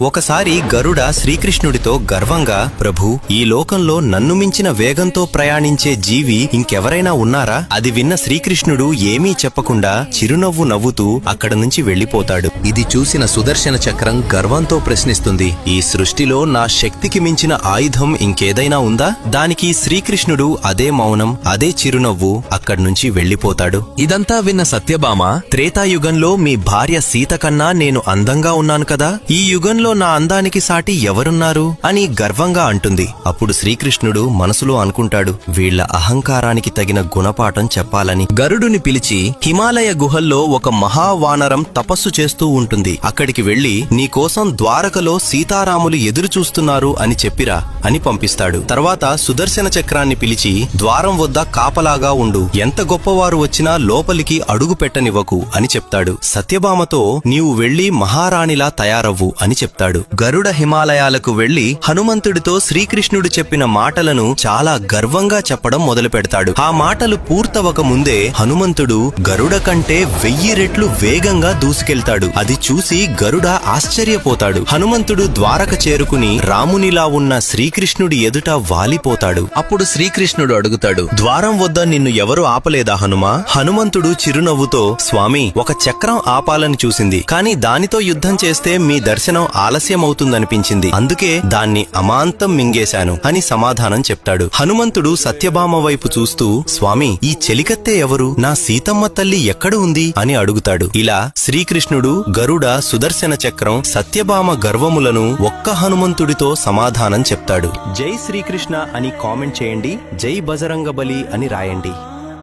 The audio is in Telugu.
ఒకసారి గరుడ శ్రీకృష్ణుడితో గర్వంగా ప్రభు ఈ లోకంలో నన్ను మించిన వేగంతో ప్రయాణించే జీవి ఇంకెవరైనా ఉన్నారా అది విన్న శ్రీకృష్ణుడు ఏమీ చెప్పకుండా చిరునవ్వు నవ్వుతూ అక్కడ నుంచి వెళ్ళిపోతాడు ఇది చూసిన సుదర్శన చక్రం గర్వంతో ప్రశ్నిస్తుంది ఈ సృష్టిలో నా శక్తికి మించిన ఆయుధం ఇంకేదైనా ఉందా దానికి శ్రీకృష్ణుడు అదే మౌనం అదే చిరునవ్వు అక్కడి నుంచి వెళ్ళిపోతాడు ఇదంతా విన్న సత్యభామ త్రేతాయుగంలో మీ భార్య సీత కన్నా నేను అందంగా ఉన్నాను కదా? ఈ యుగంలో నా అందానికి సాటి ఎవరున్నారు అని గర్వంగా అంటుంది. అప్పుడు శ్రీకృష్ణుడు మనసులో అనుకుంటాడు వీళ్ళ అహంకారానికి తగిన గుణపాఠం చెప్పాలని. గరుడుని పిలిచి హిమాలయ గుహల్లో ఒక మహావానరం తపస్సు చేస్తూ ఉంటుంది. అక్కడికి వెళ్ళి నీకోసం ద్వారకలో సీతారాములు ఎదురు చూస్తున్నారు అని చెప్పిరా అని పంపిస్తాడు. తర్వాత సుదర్శన చక్రాన్ని పిలిచి ద్వారం వద్ద కాపలాగా ఉండు. ఎంత గొప్పవారు వచ్చినా లోపలికి అడుగు పెట్టనివ్వకు అని చెప్తాడు. సత్యభామతో నీవు వెళ్ళి మహారాణిలా తయారవ్వు అని చెప్తాడు. గరుడ హిమాలయాలకు వెళ్ళి హనుమంతుడితో శ్రీకృష్ణుడు చెప్పిన మాటలను చాలా గర్వంగా చెప్పడం మొదలు పెడతాడు ఆ మాటలు పూర్తవక ముందే హనుమంతుడు గరుడ కంటే వెయ్యి రెట్లు వేగంగా దూసుకెళ్తాడు. అది చూసి గరుడ ఆశ్చర్యపోతాడు. హనుమంతుడు ద్వారక చేరుకుని రామునిలా ఉన్న శ్రీకృష్ణుడి ఎదుట వాలిపోతాడు. అప్పుడు శ్రీకృష్ణుడు అడుగుతాడు ద్వారం వద్ద నిన్ను ఎవరు ఆపలేదా హనుమా? హనుమంతుడు చిరునవ్వుతో స్వామి ఒక చక్రం ఆపాలని చూసింది. కాని దానితో యుద్ధం చేస్తే మీ దర్శనం ఆలస్యమవుతుందనిపించింది. అందుకే దాన్ని అమాంతం మింగేశాను అని సమాధానం చెప్తాడు. హనుమంతుడు సత్యభామ వైపు చూస్తూ స్వామి ఈ చెలికత్తె ఎవరు? నా సీతమ్మ తల్లి ఎక్కడ ఉంది? అని అడుగుతాడు. ఇలా శ్రీకృష్ణుడు గరుడ సుదర్శన చక్రం సత్యభామ గర్వములను ఒక్క హనుమంతుడితో సమాధానం చెప్తాడు. జై శ్రీకృష్ణ అని కామెంట్ చేయండి. జై బజరంగబలి అని రాయండి.